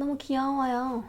너무 귀여워요.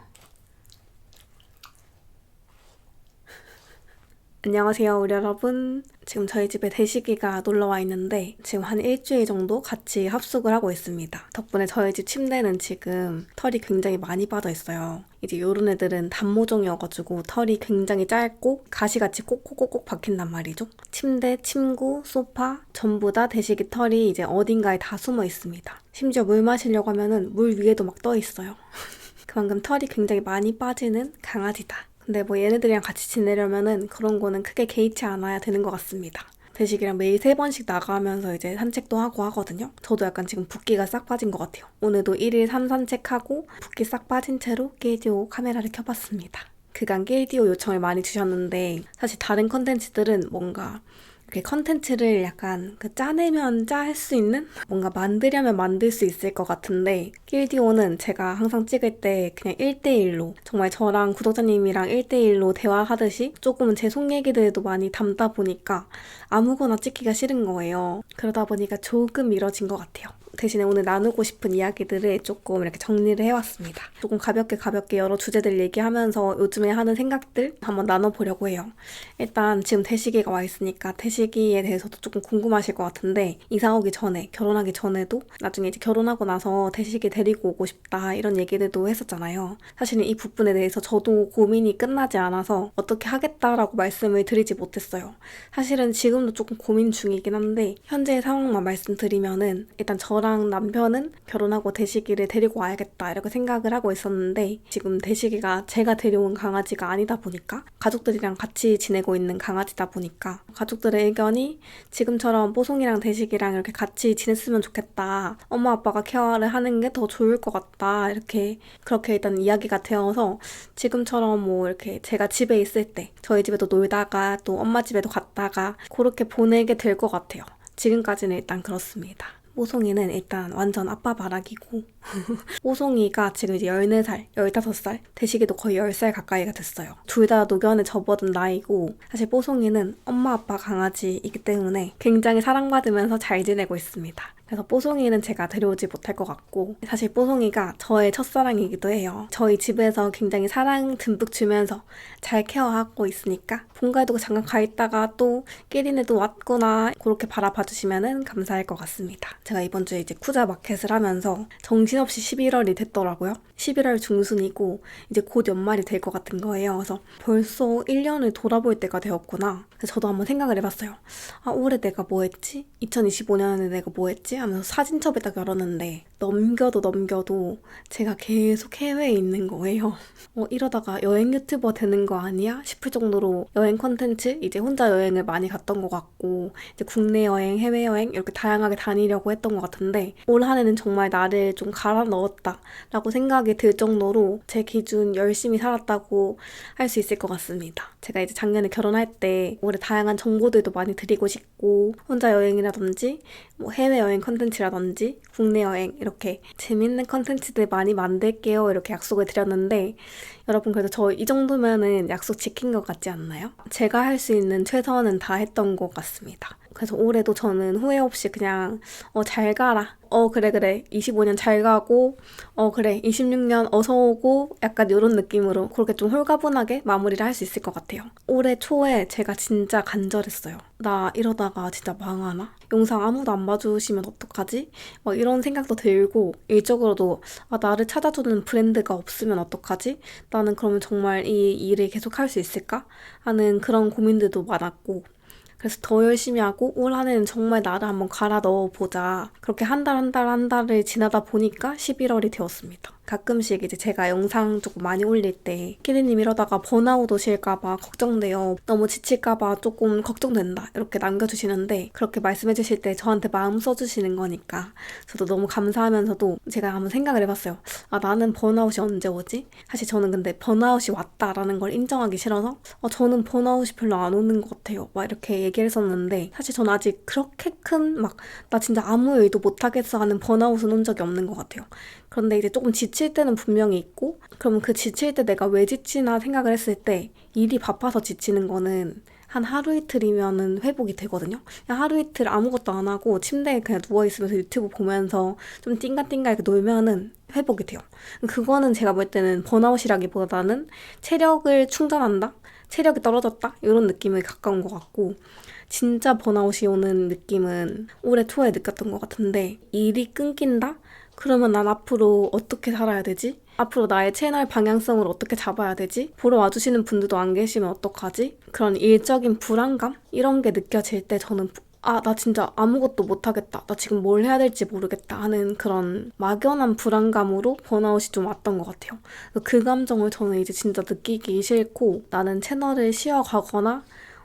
안녕하세요, 우리 여러분. 지금 저희 집에 대식이가 놀러 와 있는데 지금 한 일주일 정도 같이 합숙을 하고 있습니다. 덕분에 저희 집 침대는 지금 털이 굉장히 많이 빠져 있어요. 이제 요런 애들은 단모종이어가지고 털이 굉장히 짧고 가시같이 꼭꼭꼭꼭 박힌단 말이죠. 침대, 침구, 소파 전부 다 대식이 털이 이제 어딘가에 다 숨어 있습니다. 심지어 물 마시려고 하면은 물 위에도 막 떠 있어요. 그만큼 털이 굉장히 많이 빠지는 강아지다. 근데 뭐 얘네들이랑 같이 지내려면은 그런 거는 크게 개의치 않아야 되는 것 같습니다. 대식이랑 매일 세 번씩 나가면서 이제 산책도 하고 하거든요. 저도 약간 지금 붓기가 싹 빠진 것 같아요. 오늘도 1일 3 산책하고 붓기 싹 빠진 채로 게이디오 카메라를 켜봤습니다. 그간 게이디오 요청을 많이 주셨는데 사실 다른 컨텐츠들은 뭔가 이렇게 컨텐츠를 약간 그 짜내면 짤수 있는 뭔가 만들려면 만들 수 있을 것 같은데 길디오는 제가 항상 찍을 때 그냥 1대1로 정말 저랑 구독자님이랑 1대1로 대화하듯이 조금은 제속 얘기들도 많이 담다 보니까 아무거나 찍기가 싫은 거예요. 그러다 보니까 조금 미뤄진 것 같아요. 대신에 오늘 나누고 싶은 이야기들을 조금 이렇게 정리를 해왔습니다. 조금 가볍게 가볍게 여러 주제들 얘기하면서 요즘에 하는 생각들 한번 나눠보려고 해요. 일단 지금 대식이가 와 있으니까 대식이에 대해서도 조금 궁금하실 것 같은데 이사 오기 전에 결혼하기 전에도 나중에 이제 결혼하고 나서 대식이 데리고 오고 싶다 이런 얘기들도 했었잖아요. 사실은 이 부분에 대해서 저도 고민이 끝나지 않아서 어떻게 하겠다라고 말씀을 드리지 못했어요. 사실은 지금도 조금 고민 중이긴 한데 현재의 상황만 말씀드리면은 일단 저랑 남편은 결혼하고 대식이를 데리고 와야겠다 이렇게 생각을 하고 있었는데 지금 대식이가 제가 데려온 강아지가 아니다 보니까 가족들이랑 같이 지내고 있는 강아지다 보니까 가족들의 의견이 지금처럼 뽀송이랑 대식이랑 이렇게 같이 지냈으면 좋겠다. 엄마 아빠가 케어를 하는 게 더 좋을 것 같다. 이렇게 그렇게 일단 이야기가 되어서 지금처럼 뭐 이렇게 제가 집에 있을 때 저희 집에도 놀다가 또 엄마 집에도 갔다가 그렇게 보내게 될 것 같아요. 지금까지는 일단 그렇습니다. 뽀송이는 일단 완전 아빠 바라기고 뽀송이가 지금 이제 14살, 15살, 대식이도 거의 10살 가까이가 됐어요. 둘 다 노견에 접어든 나이고 사실 뽀송이는 엄마 아빠 강아지이기 때문에 굉장히 사랑받으면서 잘 지내고 있습니다. 그래서 뽀송이는 제가 데려오지 못할 것 같고 사실 뽀송이가 저의 첫사랑이기도 해요. 저희 집에서 굉장히 사랑 듬뿍 주면서 잘 케어하고 있으니까 본가에도 잠깐 가 있다가 또 끼리네도 왔구나 그렇게 바라봐 주시면 감사할 것 같습니다. 제가 이번 주에 이제 쿠자 마켓을 하면서 정신없이 11월이 됐더라고요. 11월 중순이고 이제 곧 연말이 될 것 같은 거예요. 그래서 벌써 1년을 돌아볼 때가 되었구나. 그래서 저도 한번 생각을 해봤어요. 아 올해 내가 뭐 했지? 2025년에 내가 뭐 했지? 하면서 사진첩에다 열었는데 넘겨도 넘겨도 제가 계속 해외에 있는 거예요. 어, 이러다가 여행 유튜버 되는 거 아니야? 싶을 정도로 여행 컨텐츠 이제 혼자 여행을 많이 갔던 것 같고 이제 국내 여행, 해외 여행 이렇게 다양하게 다니려고 했던 것 같은데 올 한해는 정말 나를 좀 갈아 넣었다라고 생각이 들 정도로 제 기준 열심히 살았다고 할 수 있을 것 같습니다. 제가 이제 작년에 결혼할 때 올해 다양한 정보들도 많이 드리고 싶고 혼자 여행이라든지 뭐 해외 여행 컨텐츠라든지 국내 여행 이렇게 재밌는 컨텐츠들 많이 만들게요 이렇게 약속을 드렸는데 여러분 그래도 저 이 정도면은 약속 지킨 것 같지 않나요? 제가 할 수 있는 최선은 다 했던 것 같습니다. 그래서 올해도 저는 후회 없이 그냥 어 잘 가라. 어 그래 그래 25년 잘 가고 어 그래 26년 어서 오고 약간 이런 느낌으로 그렇게 좀 홀가분하게 마무리를 할 수 있을 것 같아요. 올해 초에 제가 진짜 간절했어요. 나 이러다가 진짜 망하나? 영상 아무도 안 봐주시면 어떡하지? 막 이런 생각도 들고 일적으로도 아 나를 찾아주는 브랜드가 없으면 어떡하지? 나는 그러면 정말 이 일을 계속 할 수 있을까? 하는 그런 고민들도 많았고 그래서 더 열심히 하고 올 한 해는 정말 나를 한번 갈아 넣어보자. 그렇게 한 달 한 달 한 달을 지나다 보니까 11월이 되었습니다. 가끔씩 이제 제가 영상 조금 많이 올릴 때 키리님 이러다가 번아웃 오실까봐 걱정돼요. 너무 지칠까봐 조금 걱정된다. 이렇게 남겨주시는데 그렇게 말씀해주실 때 저한테 마음 써주시는 거니까 저도 너무 감사하면서도 제가 한번 생각을 해봤어요. 아 나는 번아웃이 언제 오지? 사실 저는 근데 번아웃이 왔다라는 걸 인정하기 싫어서 어, 저는 번아웃이 별로 안 오는 것 같아요. 막 이렇게 얘기를 했었는데 사실 저는 아직 그렇게 큰 막 나 진짜 아무 일도 못하겠어 하는 번아웃은 온 적이 없는 것 같아요. 그런데 이제 조금 지칠 때는 분명히 있고, 그럼 그 지칠 때 내가 왜 지치나 생각을 했을 때, 일이 바빠서 지치는 거는 한 하루 이틀이면은 회복이 되거든요. 그냥 하루 이틀 아무것도 안 하고 침대에 그냥 누워 있으면서 유튜브 보면서 좀 띵가띵가 이렇게 놀면은 회복이 돼요. 그거는 제가 볼 때는 번아웃이라기보다는 체력을 충전한다? 체력이 떨어졌다? 이런 느낌에 가까운 것 같고, 진짜 번아웃이 오는 느낌은 올해 초에 느꼈던 것 같은데, 일이 끊긴다? 그러면 난 앞으로 어떻게 살아야 되지? 앞으로 나의 채널 방향성을 어떻게 잡아야 되지? 보러 와주시는 분들도 안 계시면 어떡하지? 그런 일적인 불안감? 이런 게 느껴질 때 저는 아, 나 진짜 아무것도 못하겠다. 나 지금 뭘 해야 될지 모르겠다 하는 그런 막연한 불안감으로 번아웃이 좀 왔던 것 같아요. 그 감정을 저는 이제 진짜 느끼기 싫고 나는 채널을 쉬어가거나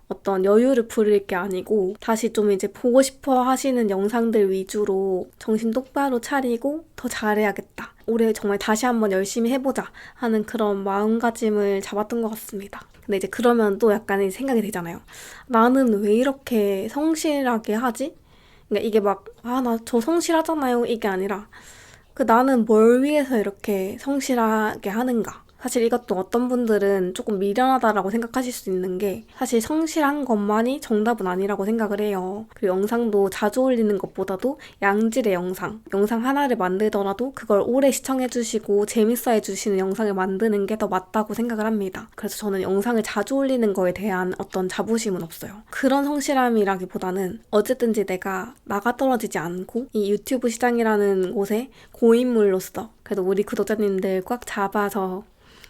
어떤 여유를 부릴 게 아니고 다시 좀 이제 보고 싶어 하시는 영상들 위주로 정신 똑바로 차리고 더 잘해야겠다. 올해 정말 다시 한번 열심히 해보자 하는 그런 마음가짐을 잡았던 것 같습니다. 근데 이제 그러면 또 약간 생각이 되잖아요. 나는 왜 이렇게 성실하게 하지? 그러니까 이게 막, 아, 나 저 성실하잖아요. 이게 아니라, 그 나는 뭘 위해서 이렇게 성실하게 하는가? 사실 이것도 어떤 분들은 조금 미련하다라고 생각하실 수 있는 게 사실 성실한 것만이 정답은 아니라고 생각을 해요. 그리고 영상도 자주 올리는 것보다도 양질의 영상, 영상 하나를 만들더라도 그걸 오래 시청해주시고 재밌어 해주시는 영상을 만드는 게 더 맞다고 생각을 합니다. 그래서 저는 영상을 자주 올리는 거에 대한 어떤 자부심은 없어요. 그런 성실함이라기보다는 어쨌든지 내가 나가 떨어지지 않고 이 유튜브 시장이라는 곳에 고인물로서 그래도 우리 구독자님들 꽉 잡아서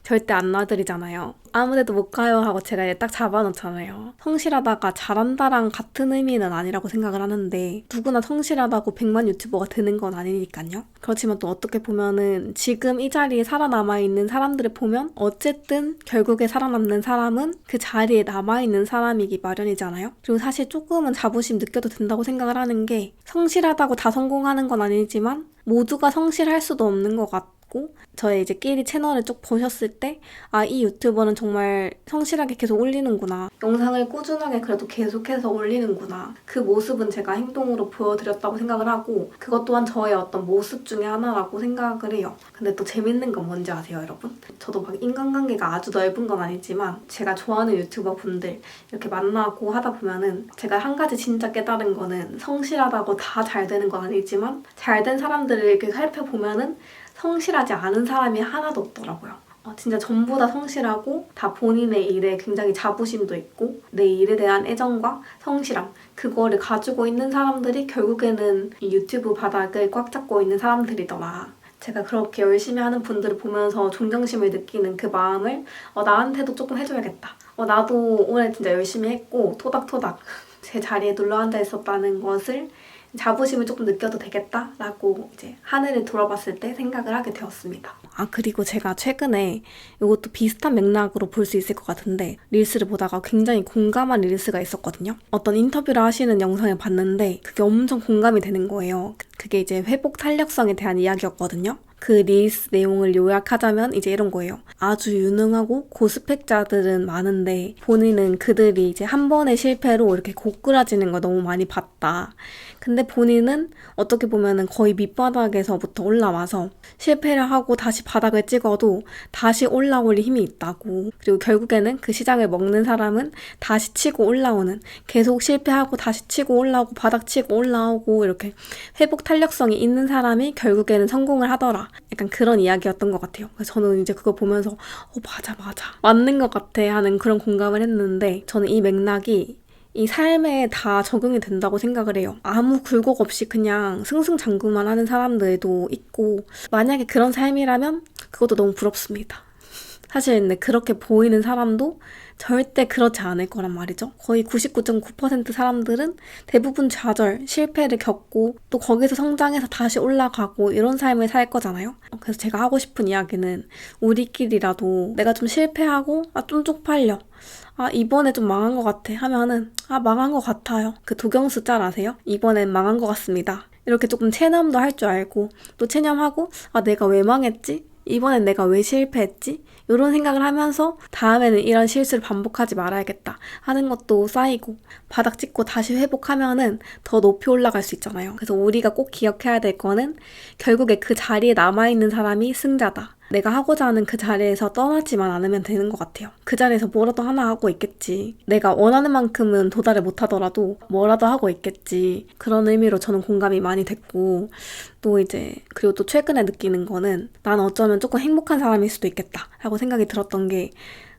절대 안 놔드리잖아요. 아무데도 못 가요 하고 제가 딱 잡아놓잖아요. 성실하다가 잘한다랑 같은 의미는 아니라고 생각을 하는데 누구나 성실하다고 100만 유튜버가 되는 건 아니니까요. 그렇지만 또 어떻게 보면은 지금 이 자리에 살아남아 있는 사람들을 보면 어쨌든 결국에 살아남는 사람은 그 자리에 남아 있는 사람이기 마련이잖아요. 그리고 사실 조금은 자부심 느껴도 된다고 생각을 하는 게 성실하다고 다 성공하는 건 아니지만 모두가 성실할 수도 없는 것 같아요. 있고 저의 이제 끼리 채널을 쭉 보셨을 때 아 이 유튜버는 정말 성실하게 계속 올리는구나. 영상을 꾸준하게 그래도 계속해서 올리는구나. 그 모습은 제가 행동으로 보여드렸다고 생각을 하고 그것 또한 저의 어떤 모습 중에 하나라고 생각을 해요. 근데 또 재밌는 건 뭔지 아세요 여러분? 저도 막 인간관계가 아주 넓은 건 아니지만 제가 좋아하는 유튜버 분들 이렇게 만나고 하다 보면은 제가 한 가지 진짜 깨달은 거는 성실하다고 다 잘 되는 건 아니지만 잘 된 사람들을 이렇게 살펴보면은 성실하지 않은 사람이 하나도 없더라고요. 어, 진짜 전부 다 성실하고 다 본인의 일에 굉장히 자부심도 있고 내 일에 대한 애정과 성실함 그거를 가지고 있는 사람들이 결국에는 이 유튜브 바닥을 꽉 잡고 있는 사람들이더라. 제가 그렇게 열심히 하는 분들을 보면서 존경심을 느끼는 그 마음을 어, 나한테도 조금 해줘야겠다. 어, 나도 오늘 진짜 열심히 했고 토닥토닥 제 자리에 눌러 앉아 있었다는 것을 자부심을 조금 느껴도 되겠다라고 이제 하늘을 돌아봤을 때 생각을 하게 되었습니다. 아 그리고 제가 최근에 이것도 비슷한 맥락으로 볼 수 있을 것 같은데 릴스를 보다가 굉장히 공감한 릴스가 있었거든요. 어떤 인터뷰를 하시는 영상을 봤는데 그게 엄청 공감이 되는 거예요. 그게 이제 회복 탄력성에 대한 이야기였거든요. 그 릴스 내용을 요약하자면 이제 이런 거예요. 아주 유능하고 고스펙자들은 많은데 본인은 그들이 이제 한 번의 실패로 이렇게 고꾸라지는 걸 너무 많이 봤다. 근데 본인은 어떻게 보면은 거의 밑바닥에서부터 올라와서 실패를 하고 다시 바닥을 찍어도 다시 올라올 힘이 있다고. 그리고 결국에는 그 시장을 먹는 사람은 다시 치고 올라오는 계속 실패하고 다시 치고 올라오고 바닥 치고 올라오고 이렇게 회복 탄력성이 있는 사람이 결국에는 성공을 하더라. 약간 그런 이야기였던 것 같아요. 그래서 저는 이제 그거 보면서 어 맞아 맞아 맞는 것 같아 하는 그런 공감을 했는데 저는 이 맥락이 이 삶에 다 적용이 된다고 생각을 해요. 아무 굴곡 없이 그냥 승승장구만 하는 사람들도 있고, 만약에 그런 삶이라면 그것도 너무 부럽습니다. 사실 근데 그렇게 보이는 사람도 절대 그렇지 않을 거란 말이죠. 거의 99.9% 사람들은 대부분 좌절, 실패를 겪고 또 거기서 성장해서 다시 올라가고 이런 삶을 살 거잖아요. 그래서 제가 하고 싶은 이야기는 우리끼리라도 내가 좀 실패하고 아, 좀 쪽팔려. 아, 이번에 좀 망한 것 같아 하면은 아, 망한 것 같아요. 그 도경수 짤 아세요? 이번엔 망한 것 같습니다. 이렇게 조금 체념도 할 줄 알고 또 체념하고 아, 내가 왜 망했지? 이번엔 내가 왜 실패했지? 이런 생각을 하면서 다음에는 이런 실수를 반복하지 말아야겠다 하는 것도 쌓이고 바닥 찍고 다시 회복하면은 더 높이 올라갈 수 있잖아요. 그래서 우리가 꼭 기억해야 될 거는 결국에 그 자리에 남아있는 사람이 승자다. 내가 하고자 하는 그 자리에서 떠나지만 않으면 되는 것 같아요. 그 자리에서 뭐라도 하나 하고 있겠지. 내가 원하는 만큼은 도달을 못하더라도 뭐라도 하고 있겠지. 그런 의미로 저는 공감이 많이 됐고, 또 이제, 그리고 또 최근에 느끼는 거는 난 어쩌면 조금 행복한 사람일 수도 있겠다. 라고 생각이 들었던 게,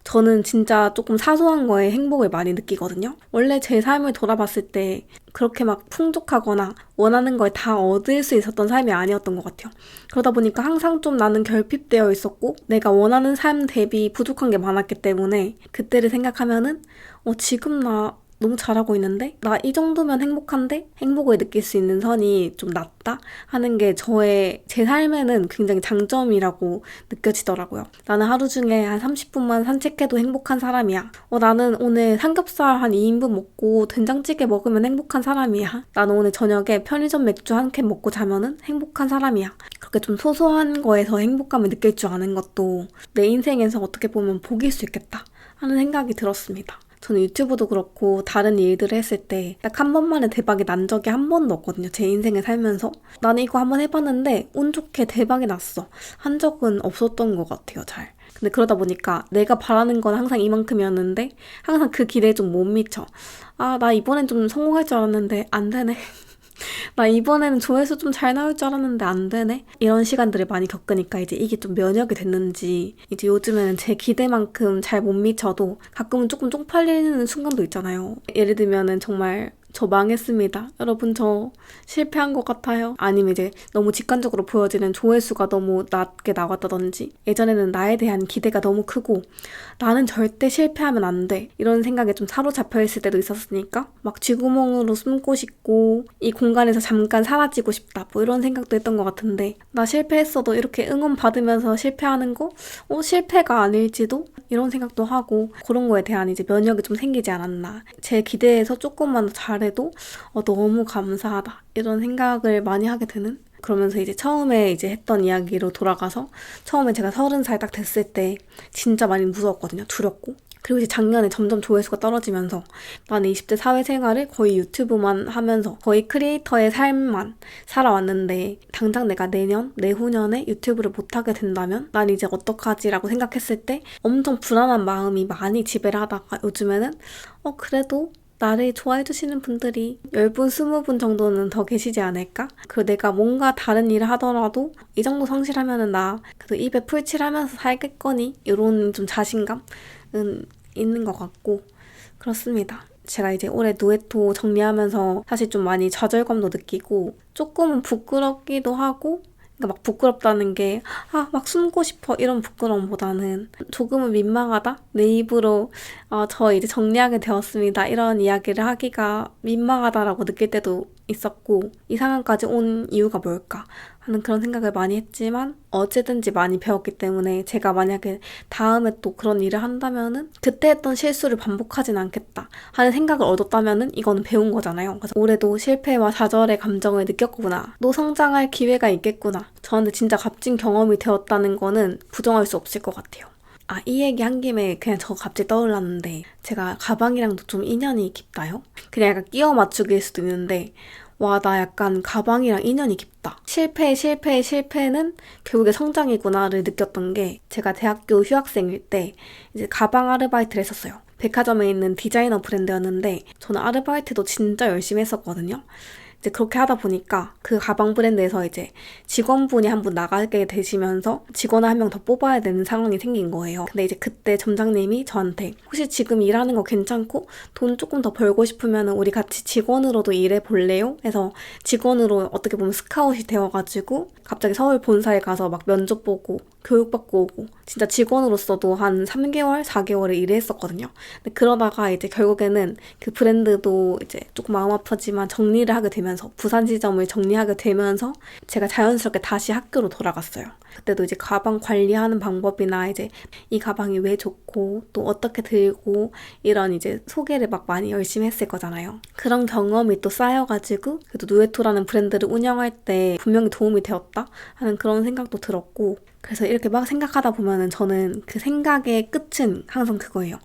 저는 진짜 조금 사소한 거에 행복을 많이 느끼거든요. 원래 제 삶을 돌아봤을 때 그렇게 막 풍족하거나 원하는 걸 다 얻을 수 있었던 삶이 아니었던 것 같아요. 그러다 보니까 항상 좀 나는 결핍되어 있었고 내가 원하는 삶 대비 부족한 게 많았기 때문에 그때를 생각하면은 어, 지금 나 너무 잘하고 있는데? 나 이 정도면 행복한데? 행복을 느낄 수 있는 선이 좀 낮다? 하는 게 저의, 제 삶에는 굉장히 장점이라고 느껴지더라고요. 나는 하루 중에 한 30분만 산책해도 행복한 사람이야. 어, 나는 오늘 삼겹살 한 2인분 먹고 된장찌개 먹으면 행복한 사람이야. 나는 오늘 저녁에 편의점 맥주 한 캔 먹고 자면은 행복한 사람이야. 그렇게 좀 소소한 거에서 행복감을 느낄 줄 아는 것도 내 인생에서 어떻게 보면 복일 수 있겠다 하는 생각이 들었습니다. 저는 유튜브도 그렇고 다른 일들을 했을 때 딱 한 번만에 대박이 난 적이 한 번도 없거든요. 제 인생을 살면서. 나는 이거 한 번 해봤는데 운 좋게 대박이 났어. 한 적은 없었던 것 같아요, 잘. 근데 그러다 보니까 내가 바라는 건 항상 이만큼이었는데 항상 그 기대에 좀 못 미쳐. 아, 나 이번엔 좀 성공할 줄 알았는데 안 되네. 나 이번에는 조회수 좀 잘 나올 줄 알았는데 안 되네? 이런 시간들을 많이 겪으니까 이제 이게 좀 면역이 됐는지 이제 요즘에는 제 기대만큼 잘 못 미쳐도 가끔은 조금 쪽팔리는 순간도 있잖아요. 예를 들면은 정말 저 망했습니다. 여러분 저 실패한 것 같아요. 아니면 이제 너무 직관적으로 보여지는 조회수가 너무 낮게 나왔다든지 예전에는 나에 대한 기대가 너무 크고 나는 절대 실패하면 안 돼. 이런 생각에 좀 사로잡혀 있을 때도 있었으니까 막 쥐구멍으로 숨고 싶고 이 공간에서 잠깐 사라지고 싶다. 뭐 이런 생각도 했던 것 같은데 나 실패했어도 이렇게 응원 받으면서 실패하는 거? 어, 실패가 아닐지도? 이런 생각도 하고 그런 거에 대한 이제 면역이 좀 생기지 않았나. 제 기대에서 조금만 더 잘해 도 어, 너무 감사하다. 이런 생각을 많이 하게 되는 그러면서 이제 처음에 이제 했던 이야기로 돌아가서 처음에 제가 서른 살 딱 됐을 때 진짜 많이 무서웠거든요. 두렵고. 그리고 이제 작년에 점점 조회수가 떨어지면서 나는 20대 사회생활을 거의 유튜브만 하면서 거의 크리에이터의 삶만 살아왔는데 당장 내가 내년, 내후년에 유튜브를 못하게 된다면 난 이제 어떡하지라고 생각했을 때 엄청 불안한 마음이 많이 지배를 하다가 요즘에는 어 그래도 나를 좋아해 주시는 분들이 10분, 20분 정도는 더 계시지 않을까? 그리고 내가 뭔가 다른 일을 하더라도 이 정도 성실하면은 나 그래도 입에 풀칠하면서 살겠거니? 이런 좀 자신감은 있는 것 같고 그렇습니다. 제가 이제 올해 누에토 정리하면서 사실 좀 많이 좌절감도 느끼고 조금은 부끄럽기도 하고 그러니까 막 부끄럽다는 게, 아, 막 숨고 싶어. 이런 부끄러움보다는 조금은 민망하다? 내 입으로, 어, 저 이제 정리하게 되었습니다. 이런 이야기를 하기가 민망하다라고 느낄 때도 있었고, 이 상황까지 온 이유가 뭘까? 하는 그런 생각을 많이 했지만 어찌든지 많이 배웠기 때문에 제가 만약에 다음에 또 그런 일을 한다면은 그때 했던 실수를 반복하진 않겠다 하는 생각을 얻었다면은 이거는 배운 거잖아요. 그래서 올해도 실패와 좌절의 감정을 느꼈구나. 또 성장할 기회가 있겠구나. 저한테 진짜 값진 경험이 되었다는 거는 부정할 수 없을 것 같아요. 아, 이 얘기 한 김에 그냥 저 갑자기 떠올랐는데, 제가 가방이랑도 좀 인연이 깊다요? 그냥 약간 끼워 맞추기일 수도 있는데, 와, 나 약간 가방이랑 인연이 깊다. 실패, 실패, 실패는 결국에 성장이구나를 느꼈던 게 제가 대학교 휴학생일 때 이제 가방 아르바이트를 했었어요. 백화점에 있는 디자이너 브랜드였는데 저는 아르바이트도 진짜 열심히 했었거든요. 이제 그렇게 하다 보니까 그 가방 브랜드에서 이제 직원분이 한 분 나가게 되시면서 직원을 한 명 더 뽑아야 되는 상황이 생긴 거예요. 근데 이제 그때 점장님이 저한테 혹시 지금 일하는 거 괜찮고 돈 조금 더 벌고 싶으면 우리 같이 직원으로도 일해 볼래요? 해서 직원으로 어떻게 보면 스카웃이 되어가지고 갑자기 서울 본사에 가서 막 면접 보고 교육받고 오고 진짜 직원으로서도 한 3개월, 4개월을 일을 했었거든요. 근데 그러다가 이제 결국에는 그 브랜드도 이제 조금 마음 아프지만 정리를 하게 되면서 부산 지점을 정리하게 되면서 제가 자연스럽게 다시 학교로 돌아갔어요. 그때도 이제 가방 관리하는 방법이나 이제 이 가방이 왜 좋고 또 어떻게 들고 이런 이제 소개를 막 많이 열심히 했을 거잖아요. 그런 경험이 또 쌓여가지고 그래도 누에토라는 브랜드를 운영할 때 분명히 도움이 되었다 하는 그런 생각도 들었고 그래서 이렇게 막 생각하다 보면은 저는 그 생각의 끝은 항상 그거예요.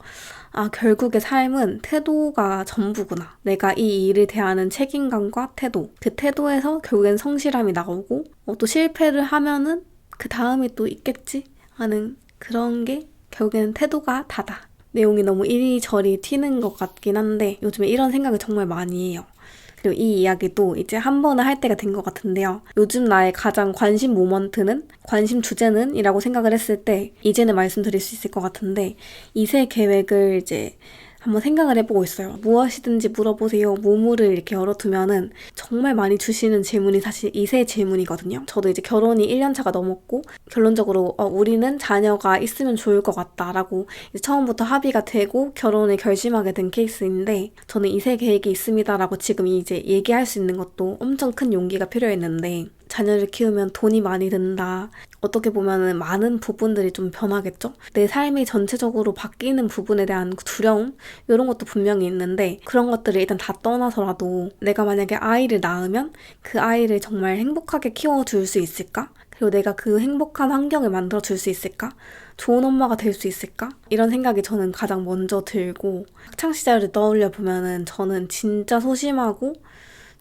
아, 결국에 삶은 태도가 전부구나. 내가 이 일을 대하는 책임감과 태도. 그 태도에서 결국엔 성실함이 나오고, 어, 또 실패를 하면은 그 다음이 또 있겠지? 하는 그런 게 결국에는 태도가 다다. 내용이 너무 이리저리 튀는 것 같긴 한데 요즘에 이런 생각을 정말 많이 해요. 그리고 이 이야기도 이제 한 번은 할 때가 된 것 같은데요. 요즘 나의 가장 관심 모먼트는 관심 주제는 이라고 생각을 했을 때 이제는 말씀드릴 수 있을 것 같은데 이세 계획을 이제 한번 생각을 해보고 있어요. 무엇이든지 물어보세요. 무물을 이렇게 열어두면은 정말 많이 주시는 질문이 사실 이세 질문이거든요. 저도 이제 결혼이 1년차가 넘었고 결론적으로 어, 우리는 자녀가 있으면 좋을 것 같다라고 처음부터 합의가 되고 결혼을 결심하게 된 케이스인데 저는 이세 계획이 있습니다라고 지금 이제 얘기할 수 있는 것도 엄청 큰 용기가 필요했는데 자녀를 키우면 돈이 많이 든다. 어떻게 보면은 많은 부분들이 좀 변하겠죠? 내 삶이 전체적으로 바뀌는 부분에 대한 두려움? 이런 것도 분명히 있는데 그런 것들을 일단 다 떠나서라도 내가 만약에 아이를 낳으면 그 아이를 정말 행복하게 키워줄 수 있을까? 그리고 내가 그 행복한 환경을 만들어 줄 수 있을까? 좋은 엄마가 될 수 있을까? 이런 생각이 저는 가장 먼저 들고 학창 시절을 떠올려 보면은 저는 진짜 소심하고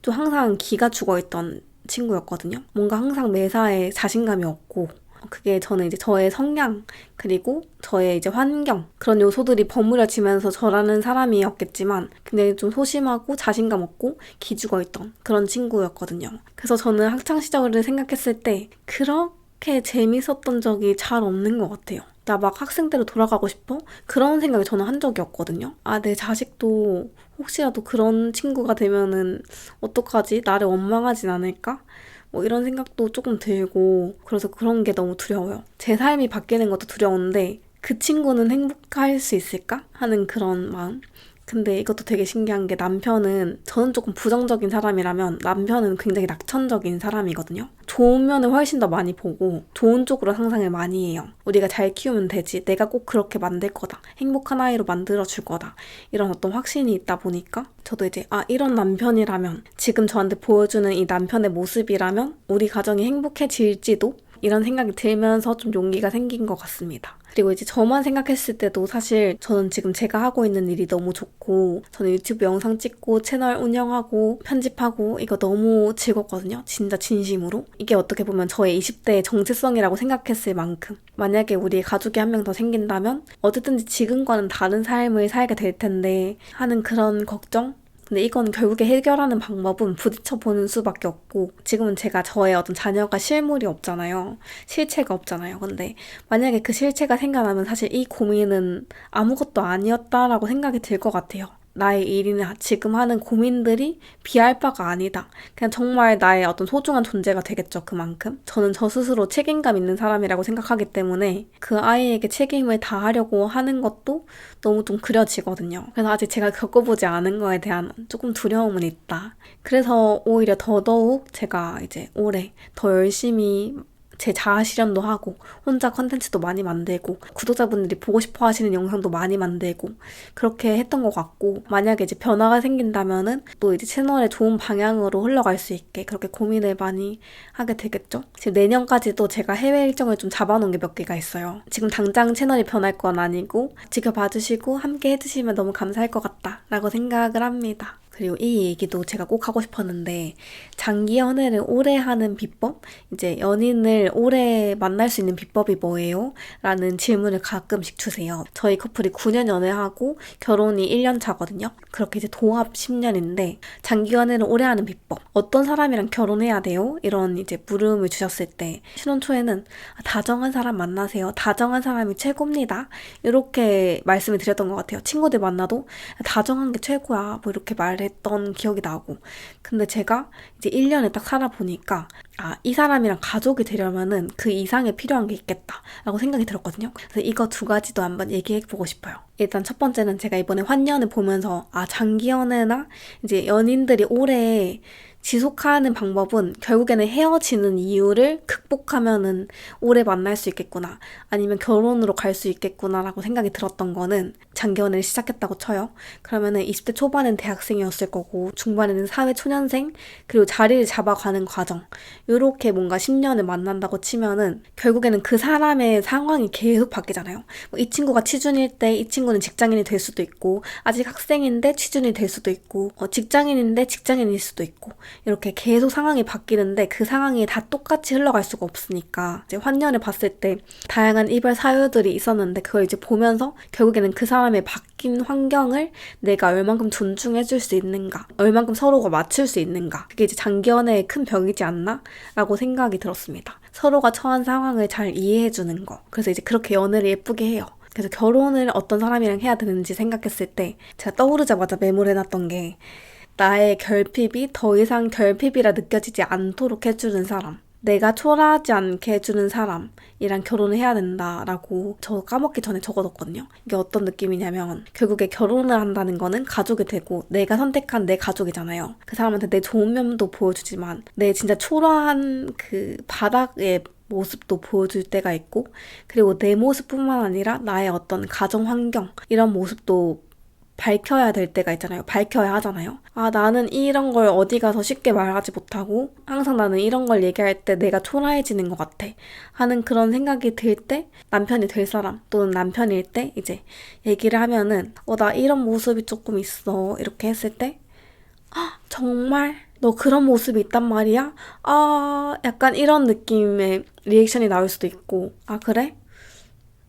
또 항상 기가 죽어 있던 친구였거든요. 뭔가 항상 매사에 자신감이 없고 그게 저는 이제 저의 성향 그리고 저의 이제 환경 그런 요소들이 버무려지면서 저라는 사람이었겠지만 굉장히 좀 소심하고 자신감 없고 기죽어 있던 그런 친구였거든요. 그래서 저는 학창 시절을 생각했을 때 그렇게 재밌었던 적이 잘 없는 것 같아요. 나 막 학생 때로 돌아가고 싶어? 그런 생각을 저는 한 적이 없거든요. 아, 내 자식도 혹시라도 그런 친구가 되면은 어떡하지? 나를 원망하진 않을까? 뭐 이런 생각도 조금 들고 그래서 그런 게 너무 두려워요. 제 삶이 바뀌는 것도 두려운데 그 친구는 행복할 수 있을까? 하는 그런 마음. 근데 이것도 되게 신기한 게 남편은 저는 조금 부정적인 사람이라면 남편은 굉장히 낙천적인 사람이거든요. 좋은 면을 훨씬 더 많이 보고 좋은 쪽으로 상상을 많이 해요. 우리가 잘 키우면 되지. 내가 꼭 그렇게 만들 거다. 행복한 아이로 만들어 줄 거다. 이런 어떤 확신이 있다 보니까 저도 이제 아 이런 남편이라면 지금 저한테 보여주는 이 남편의 모습이라면 우리 가정이 행복해질지도 이런 생각이 들면서 좀 용기가 생긴 것 같습니다. 그리고 이제 저만 생각했을 때도 사실 저는 지금 제가 하고 있는 일이 너무 좋고 저는 유튜브 영상 찍고 채널 운영하고 편집하고 이거 너무 즐겁거든요. 진짜 진심으로. 이게 어떻게 보면 저의 20대의 정체성이라고 생각했을 만큼 만약에 우리 가족이 한 명 더 생긴다면 어쨌든지 지금과는 다른 삶을 살게 될 텐데 하는 그런 걱정 근데 이건 결국에 해결하는 방법은 부딪혀 보는 수밖에 없고 지금은 제가 저의 어떤 자녀가 실물이 없잖아요. 실체가 없잖아요. 근데 만약에 그 실체가 생겨나면 사실 이 고민은 아무것도 아니었다라고 생각이 들 것 같아요. 나의 일이나 지금 하는 고민들이 비할 바가 아니다. 그냥 정말 나의 어떤 소중한 존재가 되겠죠, 그만큼. 저는 저 스스로 책임감 있는 사람이라고 생각하기 때문에 그 아이에게 책임을 다하려고 하는 것도 너무 좀 그려지거든요. 그래서 아직 제가 겪어보지 않은 거에 대한 조금 두려움은 있다. 그래서 오히려 더더욱 제가 이제 올해 더 열심히 제 자아 실현도 하고 혼자 컨텐츠도 많이 만들고 구독자분들이 보고 싶어 하시는 영상도 많이 만들고 그렇게 했던 것 같고 만약에 이제 변화가 생긴다면은 또 이제 채널에 좋은 방향으로 흘러갈 수 있게 그렇게 고민을 많이 하게 되겠죠. 지금 내년까지도 제가 해외 일정을 좀 잡아놓은 게 몇 개가 있어요. 지금 당장 채널이 변할 건 아니고 지켜봐 주시고 함께 해주시면 너무 감사할 것 같다라고 생각을 합니다. 그리고 이 얘기도 제가 꼭 하고 싶었는데 장기 연애를 오래 하는 비법? 이제 연인을 오래 만날 수 있는 비법이 뭐예요? 라는 질문을 가끔씩 주세요. 저희 커플이 9년 연애하고 결혼이 1년 차거든요. 그렇게 이제 도합 10년인데 장기 연애를 오래 하는 비법. 어떤 사람이랑 결혼해야 돼요? 이런 이제 물음을 주셨을 때 신혼 초에는 다정한 사람 만나세요. 다정한 사람이 최고입니다. 이렇게 말씀을 드렸던 것 같아요. 친구들 만나도 다정한 게 최고야. 뭐 이렇게 말 했던 기억이 나고. 근데 제가 이제 1년을 딱 살아보니까, 아, 이 사람이랑 가족이 되려면은 그 이상에 필요한 게 있겠다. 라고 생각이 들었거든요. 그래서 이거 두 가지도 한번 얘기해보고 싶어요. 일단 첫 번째는 제가 이번에 환년을 보면서, 아, 장기 연애나 이제 연인들이 오래 지속하는 방법은 결국에는 헤어지는 이유를 극복하면은 오래 만날 수 있겠구나. 아니면 결혼으로 갈 수 있겠구나라고 생각이 들었던 거는 장기연애를 시작했다고 쳐요. 그러면은 20대 초반엔 대학생이었을 거고, 중반에는 사회 초년생, 그리고 자리를 잡아가는 과정. 요렇게 뭔가 10년을 만난다고 치면은 결국에는 그 사람의 상황이 계속 바뀌잖아요. 뭐 이 친구가 취준일 때 이 친구는 직장인이 될 수도 있고, 아직 학생인데 취준이 될 수도 있고, 어, 직장인인데 직장인일 수도 있고, 이렇게 계속 상황이 바뀌는데 그 상황이 다 똑같이 흘러갈 수가 없으니까 이제 환년을 봤을 때 다양한 이별 사유들이 있었는데 그걸 이제 보면서 결국에는 그 사람의 바뀐 환경을 내가 얼만큼 존중해 줄 수 있는가, 얼만큼 서로가 맞출 수 있는가. 그게 이제 장기연애의 큰 벽이지 않나? 라고 생각이 들었습니다. 서로가 처한 상황을 잘 이해해 주는 거. 그래서 이제 그렇게 연애를 예쁘게 해요. 그래서 결혼을 어떤 사람이랑 해야 되는지 생각했을 때 제가 떠오르자마자 메모를 해놨던 게 나의 결핍이 더 이상 결핍이라 느껴지지 않도록 해주는 사람. 내가 초라하지 않게 해주는 사람이랑 결혼을 해야 된다라고 저 까먹기 전에 적어뒀거든요. 이게 어떤 느낌이냐면 결국에 결혼을 한다는 거는 가족이 되고 내가 선택한 내 가족이잖아요. 그 사람한테 내 좋은 면도 보여주지만 내 진짜 초라한 그 바닥의 모습도 보여줄 때가 있고 그리고 내 모습뿐만 아니라 나의 어떤 가정 환경 이런 모습도 밝혀야 될 때가 있잖아요. 밝혀야 하잖아요. 아, 나는 이런 걸 어디 가서 쉽게 말하지 못하고, 항상 나는 이런 걸 얘기할 때 내가 초라해지는 것 같아. 하는 그런 생각이 들 때, 남편이 될 사람, 또는 남편일 때, 이제 얘기를 하면은, 어, 나 이런 모습이 조금 있어. 이렇게 했을 때, 아, 정말? 너 그런 모습이 있단 말이야? 아, 약간 이런 느낌의 리액션이 나올 수도 있고, 아, 그래?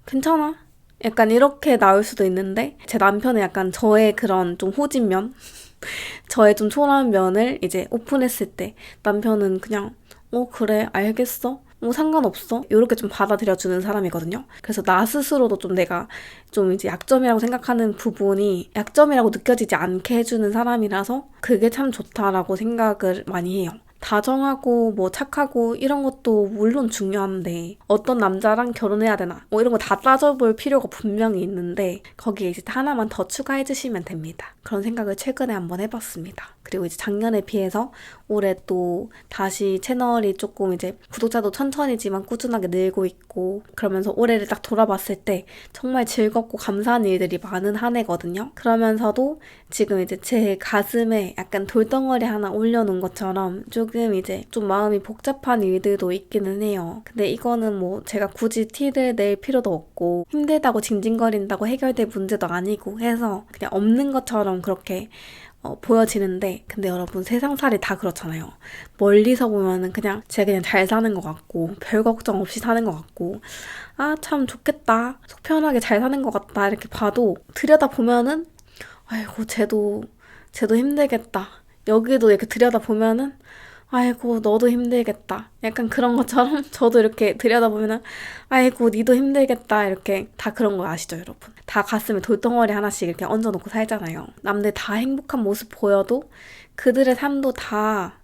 괜찮아. 약간 이렇게 나올 수도 있는데 제 남편은 약간 저의 그런 좀 호진면 저의 좀 초라한 면을 이제 오픈했을 때 남편은 그냥 어 그래 알겠어. 뭐 상관없어. 이렇게 좀 받아들여 주는 사람이거든요. 그래서 나 스스로도 좀 내가 좀 이제 약점이라고 생각하는 부분이 약점이라고 느껴지지 않게 해주는 사람이라서 그게 참 좋다라고 생각을 많이 해요 다정하고 뭐 착하고 이런 것도 물론 중요한데 어떤 남자랑 결혼해야 되나 뭐 이런 거 다 따져볼 필요가 분명히 있는데 거기에 이제 하나만 더 추가해 주시면 됩니다. 그런 생각을 최근에 한번 해봤습니다. 그리고 이제 작년에 비해서 올해 또 다시 채널이 조금 이제 구독자도 천천히지만 꾸준하게 늘고 있고 그러면서 올해를 딱 돌아봤을 때 정말 즐겁고 감사한 일들이 많은 한 해거든요. 그러면서도 지금 이제 제 가슴에 약간 돌덩어리 하나 올려놓은 것처럼 조금 이제 좀 마음이 복잡한 일들도 있기는 해요. 근데 이거는 뭐 제가 굳이 티를 낼 필요도 없고 힘들다고 징징거린다고 해결될 문제도 아니고 해서 그냥 없는 것처럼 그렇게 어, 보여지는데 근데 여러분 세상살이 다 그렇잖아요. 멀리서 보면은 그냥 제가 그냥 잘 사는 것 같고 별 걱정 없이 사는 것 같고 아 참 좋겠다 속 편하게 잘 사는 것 같다 이렇게 봐도 들여다 보면은 아이고 쟤도 쟤도 힘들겠다 여기도 이렇게 들여다 보면은 아이고 너도 힘들겠다. 약간 그런 것처럼 저도 이렇게 들여다보면은 아이고 니도 힘들겠다. 이렇게 다 그런 거 아시죠 여러분? 다 가슴에 돌덩어리 하나씩 이렇게 얹어놓고 살잖아요. 남들 다 행복한 모습 보여도 그들의 삶도 다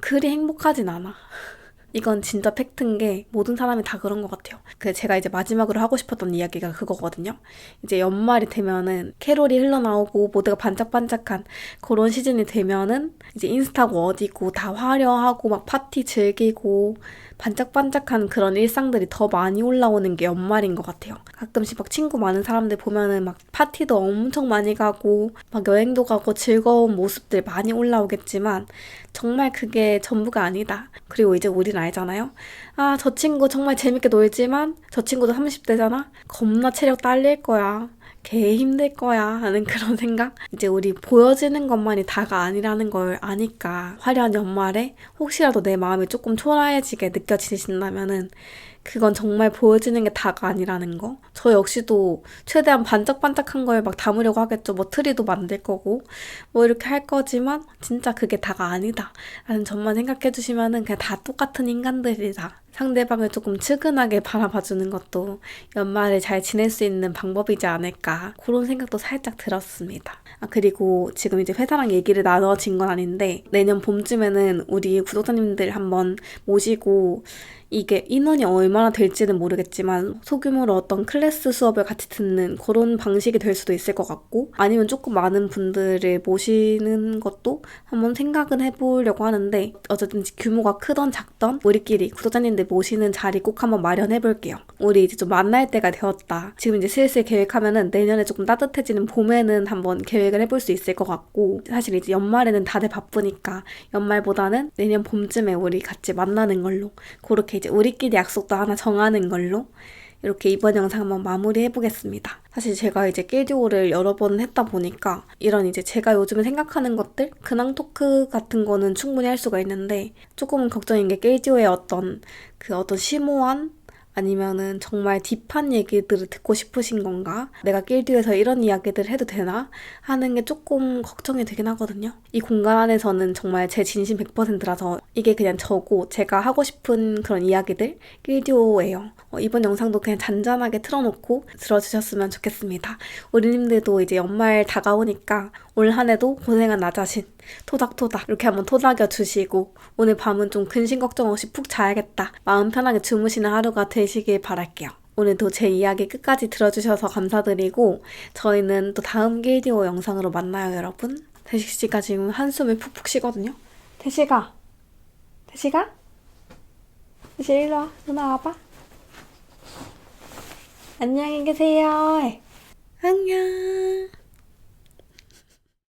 그리 행복하진 않아 이건 진짜 팩트인 게 모든 사람이 다 그런 것 같아요. 그 제가 이제 마지막으로 하고 싶었던 이야기가 그거거든요. 이제 연말이 되면은 캐롤이 흘러나오고 모두가 반짝반짝한 그런 시즌이 되면은 이제 인스타고 어디고 다 화려하고 막 파티 즐기고 반짝반짝한 그런 일상들이 더 많이 올라오는 게 연말인 것 같아요. 가끔씩 막 친구 많은 사람들 보면은 막 파티도 엄청 많이 가고 막 여행도 가고 즐거운 모습들 많이 올라오겠지만 정말 그게 전부가 아니다. 그리고 이제 우리는 알잖아요. 아, 저 친구 정말 재밌게 놀지만 저 친구도 30대잖아? 겁나 체력 딸릴 거야. 개 힘들 거야 하는 그런 생각? 이제 우리 보여지는 것만이 다가 아니라는 걸 아니까 화려한 연말에 혹시라도 내 마음이 조금 초라해지게 느껴지신다면은 그건 정말 보여지는 게 다가 아니라는 거. 저 역시도 최대한 반짝반짝한 걸막 담으려고 하겠죠. 뭐 트리도 만들 거고, 뭐 이렇게 할 거지만, 진짜 그게 다가 아니다. 라는 점만 생각해 주시면은 그냥 다 똑같은 인간들이다. 상대방을 조금 측은하게 바라봐주는 것도 연말에 잘 지낼 수 있는 방법이지 않을까. 그런 생각도 살짝 들었습니다. 아, 그리고 지금 이제 회사랑 얘기를 나눠진 건 아닌데, 내년 봄쯤에는 우리 구독자님들 한번 모시고 이게 인원이 얼마나 될지는 모르겠지만 소규모로 어떤 클래스 수업을 같이 듣는 그런 방식이 될 수도 있을 것 같고 아니면 조금 많은 분들을 모시는 것도 한번 생각은 해보려고 하는데 어쨌든 규모가 크던 작던 우리끼리 구독자님들 모시는 자리 꼭 한번 마련해 볼게요. 우리 이제 좀 만날 때가 되었다. 지금 이제 슬슬 계획하면은 내년에 조금 따뜻해지는 봄에는 한번 계획을 해볼 수 있을 것 같고 사실 이제 연말에는 다들 바쁘니까 연말보다는 내년 봄쯤에 우리 같이 만나는 걸로 그렇게 이제 우리끼리 약속도 하나 정하는 걸로 이렇게 이번 영상 한번 마무리해 보겠습니다. 사실 제가 이제 깨디오를 여러 번 했다 보니까 이런 이제 제가 요즘에 생각하는 것들 근황 토크 같은 거는 충분히 할 수가 있는데 조금은 걱정인 게 깨디오의 어떤 그 어떤 심오한 아니면은 정말 딥한 얘기들을 듣고 싶으신 건가? 내가 길드에서 이런 이야기들 해도 되나? 하는 게 조금 걱정이 되긴 하거든요. 이 공간 안에서는 정말 제 진심 100%라서 이게 그냥 저고 제가 하고 싶은 그런 이야기들 길드오예요. 어, 이번 영상도 그냥 잔잔하게 틀어놓고 들어주셨으면 좋겠습니다. 우리님들도 이제 연말 다가오니까 올 한 해도 고생한 나 자신 토닥토닥 이렇게 한번 토닥여 주시고 오늘 밤은 좀 근심 걱정 없이 푹 자야겠다. 마음 편하게 주무시는 하루가 되시길 바랄게요. 오늘도 제 이야기 끝까지 들어주셔서 감사드리고 저희는 또 다음 길디오 영상으로 만나요 여러분. 태식 씨가 지금 한숨을 푹푹 쉬거든요. 태식아, 태식아, 태식 일로 와, 누나 와봐. 안녕히 계세요. 안녕.